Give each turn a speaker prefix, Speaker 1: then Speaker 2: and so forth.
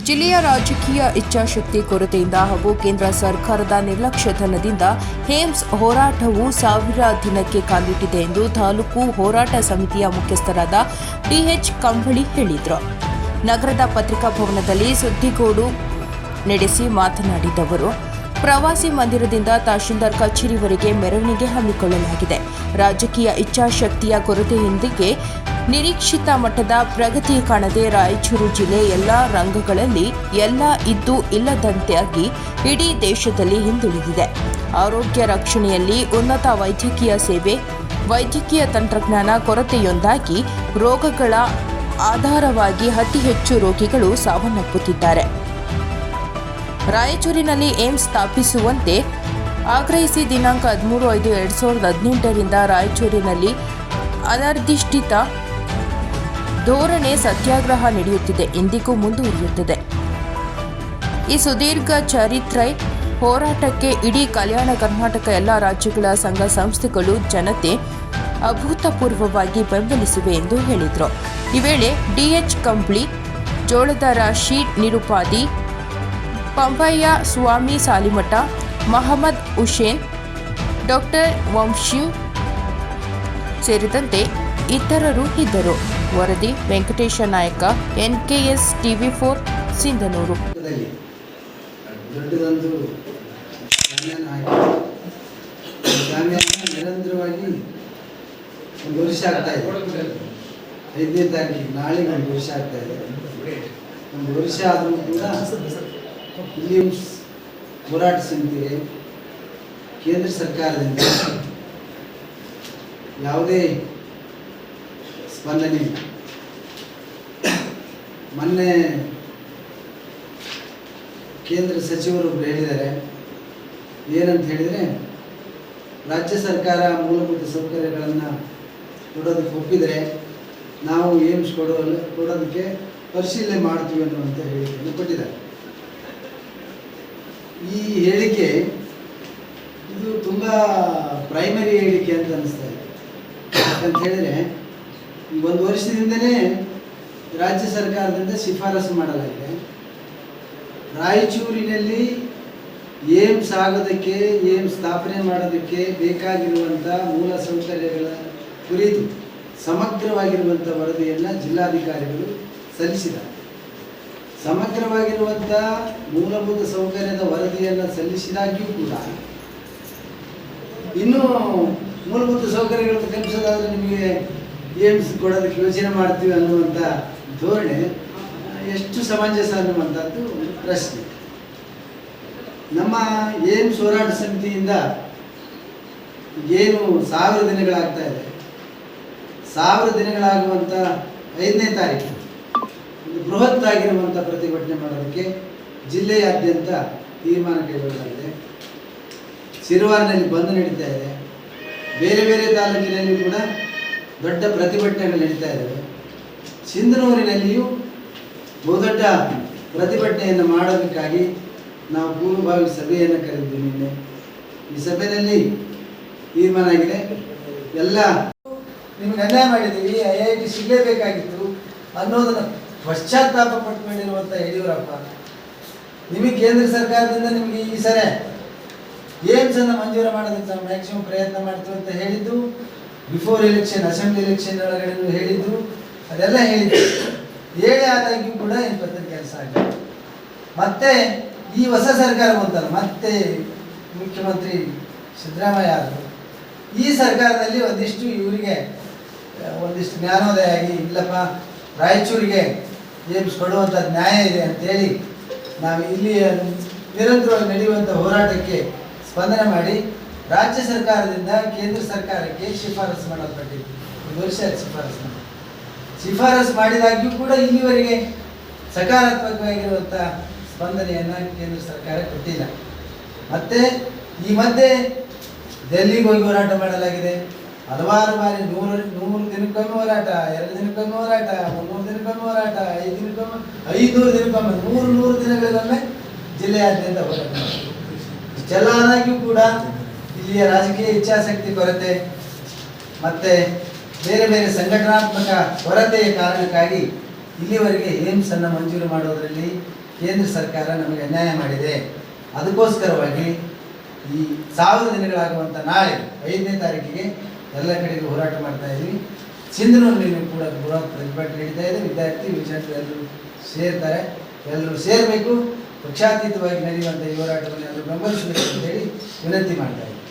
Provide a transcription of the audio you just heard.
Speaker 1: ಜಿಲ್ಲೆಯ ರಾಜಕೀಯ ಇಚ್ಛಾಶಕ್ತಿ ಕೊರತೆಯಿಂದ ಹಾಗೂ ಕೇಂದ್ರ ಸರ್ಕಾರದ ನಿರ್ಲಕ್ಷ್ಯತನದಿಂದ ಹೇಮ್ಸ್ ಹೋರಾಟವು ಸಾವಿರ ದಿನಕ್ಕೆ ಕಾಲಿಟ್ಟಿದೆ ಎಂದು ತಾಲೂಕು ಹೋರಾಟ ಸಮಿತಿಯ ಮುಖ್ಯಸ್ಥರಾದ ಟಿಎಚ್ ಕಂಬಳಿ ಹೇಳಿದರು. ನಗರದ ಪತ್ರಿಕಾ ಭವನದಲ್ಲಿ ಸುದ್ದಿಗೋಡು ನಡೆಸಿ ಮಾತನಾಡಿದವರು, ಪ್ರವಾಸಿ ಮಂದಿರದಿಂದ ತಹಶೀಲ್ದಾರ್ ಕಚೇರಿವರೆಗೆ ಮೆರವಣಿಗೆ ಹಮ್ಮಿಕೊಳ್ಳಲಾಗಿದೆ. ರಾಜಕೀಯ ಇಚ್ಛಾಶಕ್ತಿಯ ಕೊರತೆಯೊಂದಿಗೆ ನಿರೀಕ್ಷಿತ ಮಟ್ಟದ ಪ್ರಗತಿ ಕಾಣದೆ ರಾಯಚೂರು ಜಿಲ್ಲೆ ಎಲ್ಲ ರಂಗಗಳಲ್ಲಿ ಎಲ್ಲ ಇದ್ದು ಇಲ್ಲದಂತಾಗಿ ಇಡೀ ದೇಶದಲ್ಲಿ ಹಿಂದುಳಿದಿದೆ. ಆರೋಗ್ಯ ರಕ್ಷಣೆಯಲ್ಲಿ ಉನ್ನತ ವೈದ್ಯಕೀಯ ಸೇವೆ, ವೈದ್ಯಕೀಯ ತಂತ್ರಜ್ಞಾನ ಕೊರತೆಯೊಂದಾಗಿ ರೋಗಗಳ ಆಧಾರವಾಗಿ ಅತಿ ಹೆಚ್ಚು ರೋಗಿಗಳು ಸಾವನ್ನಪ್ಪುತ್ತಿದ್ದಾರೆ. ರಾಯಚೂರಿನಲ್ಲಿ ಏಮ್ಸ್ ಸ್ಥಾಪಿಸುವಂತೆ ಆಗ್ರಹಿಸಿ ದಿನಾಂಕ ಹದಿಮೂರು ಐದು ಎರಡು ಸಾವಿರದ ಹದಿನೆಂಟರಿಂದ ರಾಯಚೂರಿನಲ್ಲಿ ಅನಿರ್ದಿಷ್ಟ ಧೋರಣೆ ಸತ್ಯಾಗ್ರಹ ನಡೆಯುತ್ತಿದೆ ಎಂದಿಗೂ ಮುಂದುವರಿಯುತ್ತದೆ. ಈ ಸುದೀರ್ಘ ಚರಿತ್ರೆ ಹೋರಾಟಕ್ಕೆ ಇಡೀ ಕಲ್ಯಾಣ ಕರ್ನಾಟಕ, ಎಲ್ಲ ರಾಜ್ಯಗಳ ಸಂಘ ಸಂಸ್ಥೆಗಳು, ಜನತೆ ಅಭೂತಪೂರ್ವವಾಗಿ ಬೆಂಬಲಿಸಿವೆ ಎಂದು ಹೇಳಿದರು. ಈ ವೇಳೆ ಡಿಎಚ್ ಕಂಪ್ಲಿ ಜೋಳದ ರಾಶಿ ನಿರುಪಾದಿ, ಪಂಬಯ್ಯ ಸ್ವಾಮಿ ಸಾಲಿಮಠ, ಮಹಮ್ಮದ್ ಹುಷೇನ್ ಡಾಕ್ಟರ್ ವಂಶಿ ಸೇರಿದಂತೆ ಇತರರು ಇದ್ದರು. ವರದಿ ವೆಂಕಟೇಶ ನಾಯಕ, ಎನ್ಕೆಎಸ್ ಟಿವಿ ಫೋರ್, ಸಿಂಧನೂರು.
Speaker 2: ನಿರಂತರವಾಗಿ ಒಂದು ವರ್ಷ ಆಗ್ತಾ ಇದೆ. ಐದನೇ ತಾರೀಕಿಗೆ ನಾಳೆ ಒಂದು ವರ್ಷ ಆಗ್ತಾ ಇದೆ. ಒಂದು ವರ್ಷ ಆದರೂ ಕೂಡ ಫಿಲಿಮ್ಸ್ ಹೋರಾಟ ಸಮಿತಿಗೆ ಕೇಂದ್ರ ಸರ್ಕಾರದಿಂದ ಯಾವುದೇ ಸ್ಪಂದನೆ ಇಲ್ಲ. ಮೊನ್ನೆ ಕೇಂದ್ರ ಸಚಿವರು ಹೇಳಿದ್ದಾರೆ. ಏನಂತ ಹೇಳಿದರೆ, ರಾಜ್ಯ ಸರ್ಕಾರ ಮೂಲಭೂತ ಸೌಕರ್ಯಗಳನ್ನು ಕೊಡೋದಕ್ಕೆ ಒಪ್ಪಿದರೆ ನಾವು ಏಮ್ಸ್ ಕೊಡೋ, ಕೊಡೋದಕ್ಕೆ ಪರಿಶೀಲನೆ ಮಾಡ್ತೀವಿ ಅನ್ನುವಂಥ ಹೇಳಿಕೆಯನ್ನು ಕೊಟ್ಟಿದ್ದಾರೆ. ಈ ಹೇಳಿಕೆ ಇದು ತುಂಬ ಪ್ರೈಮರಿ ಹೇಳಿಕೆ ಅಂತ ಅನ್ನಿಸ್ತಾ ಇದೆ. ಯಾಕಂತ ಹೇಳಿದರೆ ಈ ಒಂದು ವರ್ಷದಿಂದಲೇ ರಾಜ್ಯ ಸರ್ಕಾರದಿಂದ ಶಿಫಾರಸು ಮಾಡಲಾಗಿದೆ. ರಾಯಚೂರಿನಲ್ಲಿ ಏಮ್ಸ್ ಆಗೋದಕ್ಕೆ, ಏಮ್ಸ್ ಸ್ಥಾಪನೆ ಮಾಡೋದಕ್ಕೆ ಬೇಕಾಗಿರುವಂಥ ಮೂಲ ಸೌಕರ್ಯಗಳ ಕುರಿತು ಸಮಗ್ರವಾಗಿರುವಂಥ ವರದಿಯನ್ನು ಜಿಲ್ಲಾಧಿಕಾರಿಗಳು ಸಲ್ಲಿಸಿದ್ದಾರೆ. ಸಮಗ್ರವಾಗಿರುವಂಥ ಮೂಲಭೂತ ಸೌಕರ್ಯದ ವರದಿಯನ್ನು ಸಲ್ಲಿಸಿದಾಗಿಯೂ ಕೂಡ ಇನ್ನೂ ಮೂಲಭೂತ ಸೌಕರ್ಯಗಳನ್ನು ಕಲ್ಪಿಸೋದಾದರೆ ನಿಮಗೆ ಏಮ್ಸ್ ಕೊಡೋದಕ್ಕೆ ಯೋಚನೆ ಮಾಡ್ತೀವಿ ಅನ್ನುವಂಥ ಧೋರಣೆ, ಎಷ್ಟು ಸಮಂಜಸ ಅನ್ನುವಂಥದ್ದು ಪ್ರಶ್ನೆ. ನಮ್ಮ ಏಮ್ಸ್ ಹೋರಾಟ ಸಮಿತಿಯಿಂದ ಏನು ಸಾವಿರ ದಿನಗಳಾಗ್ತಾ ಇದೆ? ಸಾವಿರ ದಿನಗಳಾಗುವಂಥ ಐದನೇ ತಾರೀಕು, ಒಂದು ಬೃಹತ್ ಆಗಿರುವಂಥ ಪ್ರತಿಭಟನೆ ಮಾಡೋದಕ್ಕೆ ಜಿಲ್ಲೆಯಾದ್ಯಂತ ತೀರ್ಮಾನ ಕೈಗೊಳ್ಳಲಾಗಿದೆ. ಸಿರುವಾರಿನಲ್ಲಿ ಬಂದ್ ನಡೀತಾ ಇದೆ. ಬೇರೆ ಬೇರೆ ತಾಲೂಕಿನಲ್ಲಿ ಕೂಡ ದೊಡ್ಡ ಪ್ರತಿಭಟನೆಗಳು ನಡೀತಾ ಇದ್ದಾರೆ ಸಿಂಧನೂರಿನಲ್ಲಿಯೂ ಬಹುದೊಡ್ಡ ಪ್ರತಿಭಟನೆಯನ್ನು ಮಾಡೋದಕ್ಕಾಗಿ ನಾವು ಪೂರ್ವಭಾವಿ ಸಭೆಯನ್ನು ಕರೆದಿದ್ದು ನಿನ್ನೆ. ಈ ಸಭೆಯಲ್ಲಿ ತೀರ್ಮಾನ ಆಗಿದೆ ಎಲ್ಲ ನಿಮ್ಗೆ ಅನ್ಯಾಯ ಮಾಡಿದ್ದೀವಿ, ಐ ಐ ಟಿ ಸಿಗಲೇಬೇಕಾಗಿತ್ತು ಅನ್ನೋದನ್ನು ಪಶ್ಚಾತ್ತಾಪ ಪಟ್ಕೊಂಡಿರುವಂಥ ಯಡಿಯೂರಪ್ಪ. ನಿಮಗೆ ಕೇಂದ್ರ ಸರ್ಕಾರದಿಂದ ನಿಮಗೆ ಈ ಸರಿ ಏಮ್ಸ್ ಅನ್ನು ಮಂಜೂರು ಮಾಡೋದಕ್ಕೆ ನಾವು ಮ್ಯಾಕ್ಸಿಮಮ್ ಪ್ರಯತ್ನ ಮಾಡ್ತೀವಿ ಅಂತ ಹೇಳಿದ್ದು ಬಿಫೋರ್ ಎಲೆಕ್ಷನ್ ಅಸೆಂಬ್ಲಿ ಎಲೆಕ್ಷನ್ ಒಳಗಡೆ ಹೇಳಿದ್ದು ಅದೆಲ್ಲ ಹೇಳಿದ್ದು ಹೇಳಿ ಆದಾಗ್ಯೂ ಕೂಡ ಪತ್ರ ಕೆಲಸ ಆಗಿದೆ. ಮತ್ತೆ ಈ ಹೊಸ ಸರ್ಕಾರ ಬಂತಲ್ಲ, ಮತ್ತೆ ಮುಖ್ಯಮಂತ್ರಿ ಸಿದ್ದರಾಮಯ್ಯ ಆದರು ಈ ಸರ್ಕಾರದಲ್ಲಿ ಒಂದಿಷ್ಟು ಇವರಿಗೆ, ಒಂದಿಷ್ಟು ಜ್ಞಾನೋದಯ ಆಗಿ, ಇಲ್ಲಪ್ಪ, ರಾಯಚೂರಿಗೆ ಏಮ್ಸ್ ಕೊಡುವಂಥ ನ್ಯಾಯ ಇದೆ ಅಂತೇಳಿ ನಾವು ಇಲ್ಲಿ ನಿರಂತರವಾಗಿ ನಡೆಯುವಂಥ ಹೋರಾಟಕ್ಕೆ ಸ್ಪಂದನೆ ಮಾಡಿ ರಾಜ್ಯ ಸರ್ಕಾರದಿಂದ ಕೇಂದ್ರ ಸರ್ಕಾರಕ್ಕೆ ಶಿಫಾರಸು ಮಾಡಲ್ಪಟ್ಟಿತ್ತು ಒಂದು ವರ್ಷ ಶಿಫಾರಸು ಮಾಡಿ. ಶಿಫಾರಸು ಮಾಡಿದಾಗ್ಯೂ ಕೂಡ ಇಲ್ಲಿವರೆಗೆ ಸಕಾರಾತ್ಮಕವಾಗಿರುವಂಥ ಸ್ಪಂದನೆಯನ್ನು ಕೇಂದ್ರ ಸರ್ಕಾರ ಕೊಟ್ಟಿಲ್ಲ. ಮತ್ತೆ ಈ ಮಧ್ಯೆ ಡೆಲ್ಲಿಗೆ ಹೋಗಿ ಹೋರಾಟ ಮಾಡಲಾಗಿದೆ. ಹಲವಾರು ಬಾರಿ ನೂರು ನೂರು ದಿನಕ್ಕೊಮ್ಮೆ ಹೋರಾಟ, ಎರಡು ದಿನಕ್ಕೊಮ್ಮೆ ಹೋರಾಟ, ಮೂರು ದಿನಕ್ಕೊಮ್ಮೆ ಹೋರಾಟ, ಐದು ದಿನಕ್ಕೊಮ್ಮೆ ಐನೂರು ದಿನಕ್ಕೊಮ್ಮೆ ನೂರು ನೂರು ದಿನಗಳಿಗೊಮ್ಮೆ ಜಿಲ್ಲೆಯಾದ್ಯಂತ ಹೋರಾಟ ಇಷ್ಟೆಲ್ಲ ಕೂಡ ಇಲ್ಲಿಯ ರಾಜಕೀಯ ಇಚ್ಛಾಶಕ್ತಿ ಕೊರತೆ ಮತ್ತೆ ಬೇರೆ ಬೇರೆ ಸಂಘಟನಾತ್ಮಕ ಕೊರತೆಯ ಕಾರಣಕ್ಕಾಗಿ ಇಲ್ಲಿವರೆಗೆ ಏಮ್ಸನ್ನು ಮಂಜೂರು ಮಾಡೋದರಲ್ಲಿ ಕೇಂದ್ರ ಸರ್ಕಾರ ನಮಗೆ ಅನ್ಯಾಯ ಮಾಡಿದೆ. ಅದಕ್ಕೋಸ್ಕರವಾಗಿ ಈ ಸಾವಿರ ದಿನಗಳಾಗುವಂಥ ನಾಳೆ ಐದನೇ ತಾರೀಕಿಗೆ ಎಲ್ಲ ಕಡೆಗೂ ಹೋರಾಟ ಮಾಡ್ತಾ ಇದ್ವಿ ಸಿಂಧನೂರಿನಲ್ಲಿ ಕೂಡ ಬೃಹತ್ ಪ್ರತಿಭಟನೆ ನಡೀತಾ ಇದೆ. ವಿದ್ಯಾರ್ಥಿ ವಿದ್ಯಾರ್ಥಿ ಎಲ್ಲರೂ ಸೇರ್ತಾರೆ. ಎಲ್ಲರೂ ಸೇರಬೇಕು. ಪಕ್ಷಾತೀತವಾಗಿ ನಡೆಯುವಂಥ ಈ ಹೋರಾಟವನ್ನು ಎಲ್ಲರೂ ಬೆಂಬಲಿಸಬೇಕು ಅಂತೇಳಿ ವಿನಂತಿ ಮಾಡ್ತಾ ಇದ್ದೀನಿ.